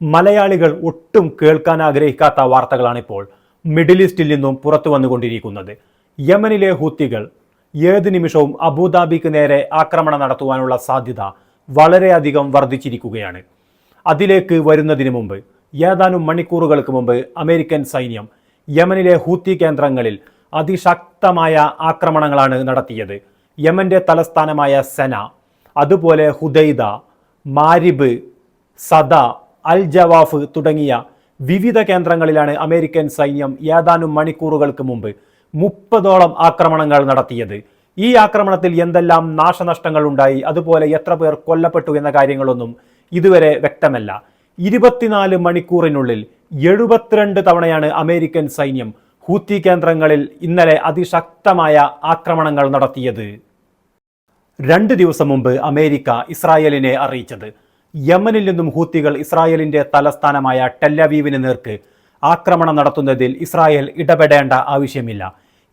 മലയാളികൾ ഒട്ടും കേൾക്കാൻ ആഗ്രഹിക്കാത്ത വാർത്തകളാണിപ്പോൾ മിഡിൽ ഈസ്റ്റിൽ നിന്നും പുറത്തു വന്നുകൊണ്ടിരിക്കുന്നത്. യമനിലെ ഹൂത്തികൾ ഏത് നിമിഷവും അബുദാബിക്ക് നേരെ ആക്രമണം നടത്തുവാനുള്ള സാധ്യത വളരെയധികം വർദ്ധിച്ചിരിക്കുകയാണ്. അതിലേക്ക് വരുന്നതിന് മുമ്പ് ഏതാനും മണിക്കൂറുകൾക്ക് മുമ്പ് അമേരിക്കൻ സൈന്യം യമനിലെ ഹൂത്തി കേന്ദ്രങ്ങളിൽ അതിശക്തമായ ആക്രമണങ്ങളാണ് നടത്തിയത്. യമന്റെ തലസ്ഥാനമായ സെന അതുപോലെ ഹുദൈദ മാരിബ് സദ അൽ ജവാഫ് തുടങ്ങിയ വിവിധ കേന്ദ്രങ്ങളിലാണ് അമേരിക്കൻ സൈന്യം ഏതാനും മണിക്കൂറുകൾക്ക് മുമ്പ് മുപ്പതോളം ആക്രമണങ്ങൾ നടത്തിയത്. ഈ ആക്രമണത്തിൽ എന്തെല്ലാം നാശനഷ്ടങ്ങൾ ഉണ്ടായി അതുപോലെ എത്ര പേർ കൊല്ലപ്പെട്ടു എന്ന കാര്യങ്ങളൊന്നും ഇതുവരെ വ്യക്തമല്ല. ഇരുപത്തിനാല് മണിക്കൂറിനുള്ളിൽ എഴുപത്തിരണ്ട് തവണയാണ് അമേരിക്കൻ സൈന്യം ഹൂത്തി കേന്ദ്രങ്ങളിൽ ഇന്നലെ അതിശക്തമായ ആക്രമണങ്ങൾ നടത്തിയത്. രണ്ട് ദിവസം മുമ്പ് അമേരിക്ക ഇസ്രായേലിനെ അറിയിച്ചത്. യമനിൽ നിന്നും ഹൂത്തികൾ ഇസ്രായേലിന്റെ തലസ്ഥാനമായ ടെല്ലവീവിന് നേർക്ക് ആക്രമണം നടത്തുന്നതിൽ ഇസ്രായേൽ ഇടപെടേണ്ട ആവശ്യമില്ല.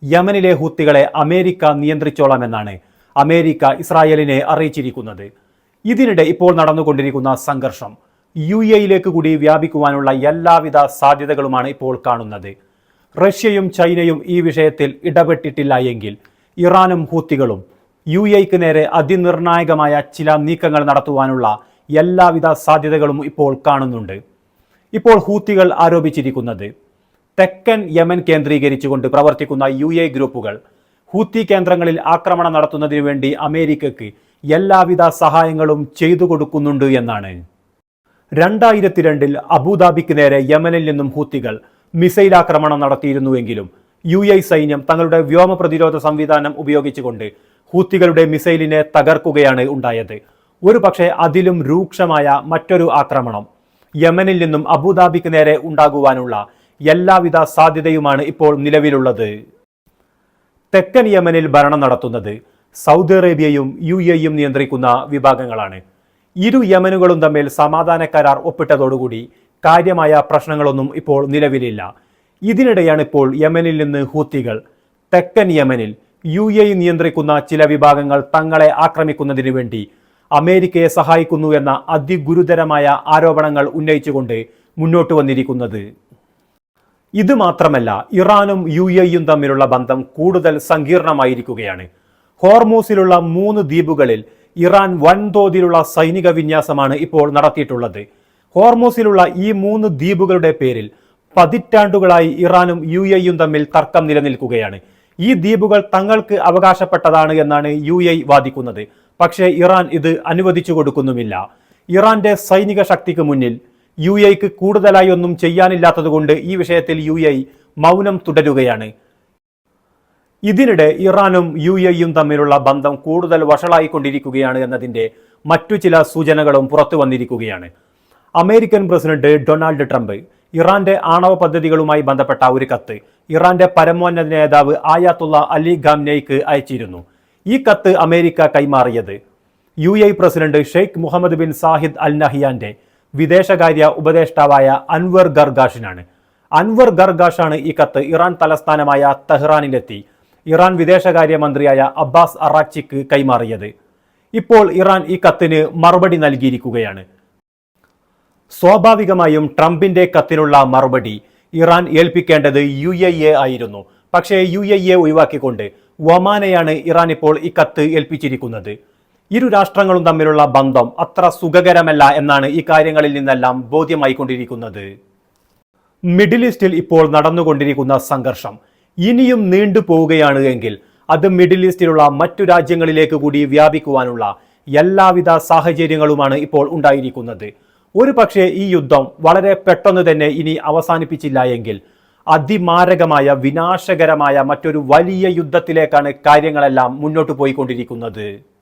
യമനിലെ ഹൂത്തികളെ അമേരിക്ക നിയന്ത്രിച്ചോളാമെന്നാണ് അമേരിക്ക ഇസ്രായേലിനെ അറിയിച്ചിരിക്കുന്നത്. ഇതിനിടെ ഇപ്പോൾ നടന്നുകൊണ്ടിരിക്കുന്ന സംഘർഷം യു എയിലേക്ക് കൂടി വ്യാപിക്കുവാനുള്ള എല്ലാവിധ സാധ്യതകളുമാണ് ഇപ്പോൾ കാണുന്നത്. റഷ്യയും ചൈനയും ഈ വിഷയത്തിൽ ഇടപെട്ടിട്ടില്ല എങ്കിൽ ഇറാനും ഹൂത്തികളും യു എക്ക് നേരെ അതിനിർണായകമായ ചില നീക്കങ്ങൾ നടത്തുവാനുള്ള എല്ലാവിധ സാധ്യതകളും ഇപ്പോൾ കാണുന്നുണ്ട്. ഇപ്പോൾ ഹൂത്തികൾ ആരോപിച്ചിരിക്കുന്നത് തെക്കൻ യമൻ കേന്ദ്രീകരിച്ചുകൊണ്ട് പ്രവർത്തിക്കുന്ന യു എ ഗ്രൂപ്പുകൾ ഹൂത്തി കേന്ദ്രങ്ങളിൽ ആക്രമണം നടത്തുന്നതിനു വേണ്ടി അമേരിക്കയ്ക്ക് എല്ലാവിധ സഹായങ്ങളും ചെയ്തു കൊടുക്കുന്നുണ്ട് എന്നാണ്. രണ്ടായിരത്തി രണ്ടിൽ അബുദാബിക്ക് നേരെ യമനിൽ നിന്നും ഹൂത്തികൾ മിസൈൽ ആക്രമണം നടത്തിയിരുന്നുവെങ്കിലും യു എ സൈന്യം തങ്ങളുടെ വ്യോമ പ്രതിരോധ സംവിധാനം ഉപയോഗിച്ചുകൊണ്ട് ഹൂത്തികളുടെ മിസൈലിനെ തകർക്കുകയാണ് ഉണ്ടായത്. ഒരു പക്ഷേ അതിലും രൂക്ഷമായ മറ്റൊരു ആക്രമണം. യമനിൽ നിന്നും അബുദാബിക്ക് നേരെ ഉണ്ടാകുവാനുള്ള എല്ലാവിധ സാധ്യതയുമാണ് ഇപ്പോൾ നിലവിലുള്ളത്. തെക്കൻ യമനിൽ ഭരണം നടത്തുന്നത് സൗദി അറേബ്യയും യു എയും നിയന്ത്രിക്കുന്ന വിഭാഗങ്ങളാണ്. ഇരു യമനുകളും തമ്മിൽ സമാധാന കരാർ ഒപ്പിട്ടതോടുകൂടി കാര്യമായ പ്രശ്നങ്ങളൊന്നും ഇപ്പോൾ നിലവിലില്ല. ഇതിനിടെയാണ് ഇപ്പോൾ യമനിൽ നിന്ന് ഹൂത്തികൾ തെക്കൻ യമനിൽ യു എ നിയന്ത്രിക്കുന്ന ചില വിഭാഗങ്ങൾ തങ്ങളെ ആക്രമിക്കുന്നതിനു വേണ്ടി അമേരിക്കയെ സഹായിക്കുന്നു എന്ന അതിഗുരുതരമായ ആരോപണങ്ങൾ ഉന്നയിച്ചുകൊണ്ട് മുന്നോട്ട് വന്നിരിക്കുന്നത്. ഇത് മാത്രമല്ല ഇറാനും യു എയും തമ്മിലുള്ള ബന്ധം കൂടുതൽ സങ്കീർണമായിരിക്കുകയാണ്. ഹോർമൂസിലുള്ള മൂന്ന് ദ്വീപുകളിൽ ഇറാൻ വൻതോതിലുള്ള സൈനിക വിന്യാസമാണ് ഇപ്പോൾ നടത്തിയിട്ടുള്ളത്. ഹോർമൂസിലുള്ള ഈ മൂന്ന് ദ്വീപുകളുടെ പേരിൽ പതിറ്റാണ്ടുകളായി ഇറാനും യു എയും തമ്മിൽ തർക്കം നിലനിൽക്കുകയാണ്. ഈ ദ്വീപുകൾ തങ്ങൾക്ക് അവകാശപ്പെട്ടതാണ് എന്നാണ് യു എ വാദിക്കുന്നത്. പക്ഷേ ഇറാൻ ഇത് അനുവദിച്ചു കൊടുക്കുന്നുമില്ല. ഇറാന്റെ സൈനിക ശക്തിക്ക് മുന്നിൽ യു എക്ക് കൂടുതലായി ഒന്നും ചെയ്യാനില്ലാത്തതുകൊണ്ട് ഈ വിഷയത്തിൽ യു എ മൗനം തുടരുകയാണ്. ഇതിനിടെ ഇറാനും യു എയും തമ്മിലുള്ള ബന്ധം കൂടുതൽ വഷളായിക്കൊണ്ടിരിക്കുകയാണ് എന്നതിന്റെ മറ്റു ചില സൂചനകളും പുറത്തു വന്നിരിക്കുകയാണ്. അമേരിക്കൻ പ്രസിഡന്റ് ഡൊണാൾഡ് ട്രംപ് ഇറാന്റെ ആണവ പദ്ധതികളുമായി ബന്ധപ്പെട്ട ഒരു കത്ത് ഇറാന്റെ പരമോന്നത നേതാവ് ആയാത്തുള്ള അലി ഖാംനെയ്ക്ക് അയച്ചിരുന്നു. ഈ കത്ത് അമേരിക്ക കൈമാറിയത്. U A president Sheikh Mohammed bin Zahid al നഹിയാന്റെ വിദേശകാര്യ ഉപദേഷ്ടാവായ അൻവർ ഗർഗാഷിനാണ്. അൻവർ ഗർഗാഷാണ് ഈ കത്ത് ഇറാൻ തലസ്ഥാനമായ തെഹ്റാനിലെത്തി ഇറാൻ വിദേശകാര്യ മന്ത്രിയായ അബ്ബാസ് അറാച്ചിക്ക് കൈമാറിയത്. ഇപ്പോൾ ഇറാൻ ഈ കത്തിന് മറുപടി നൽകിയിരിക്കുകയാണ്. സ്വാഭാവികമായും ട്രംപിന്റെ കത്തിനുള്ള മറുപടി ഇറാൻ ഏൽപ്പിക്കേണ്ടത് യു എ ആയിരുന്നു. പക്ഷേ യു എ ഒഴിവാക്കിക്കൊണ്ട് ഒമാനെയാണ് ഇറാൻ ഇപ്പോൾ ഈ കത്ത് ഏൽപ്പിച്ചിരിക്കുന്നത്. ഇരു രാഷ്ട്രങ്ങളും തമ്മിലുള്ള ബന്ധം അത്ര സുഖകരമല്ല എന്നാണ് ഈ കാര്യങ്ങളിൽ നിന്നെല്ലാം ബോധ്യമായിക്കൊണ്ടിരിക്കുന്നത്. മിഡിൽ ഈസ്റ്റിൽ ഇപ്പോൾ നടന്നുകൊണ്ടിരിക്കുന്ന സംഘർഷം ഇനിയും നീണ്ടു പോവുകയാണ് എങ്കിൽ അത് മിഡിൽ ഈസ്റ്റിലുള്ള മറ്റു രാജ്യങ്ങളിലേക്ക് കൂടി വ്യാപിക്കുവാനുള്ള എല്ലാവിധ സാഹചര്യങ്ങളുമാണ് ഇപ്പോൾ ഉണ്ടായിരിക്കുന്നത്. ഒരു പക്ഷേ ഈ യുദ്ധം വളരെ പെട്ടെന്ന് തന്നെ ഇനി അവസാനിപ്പിച്ചില്ല എങ്കിൽ അതിമാരകമായ വിനാശകരമായ മറ്റൊരു വലിയ യുദ്ധത്തിലേക്കാണ് കാര്യങ്ങളെല്ലാം മുന്നോട്ട് പോയിക്കൊണ്ടിരിക്കുന്നത്.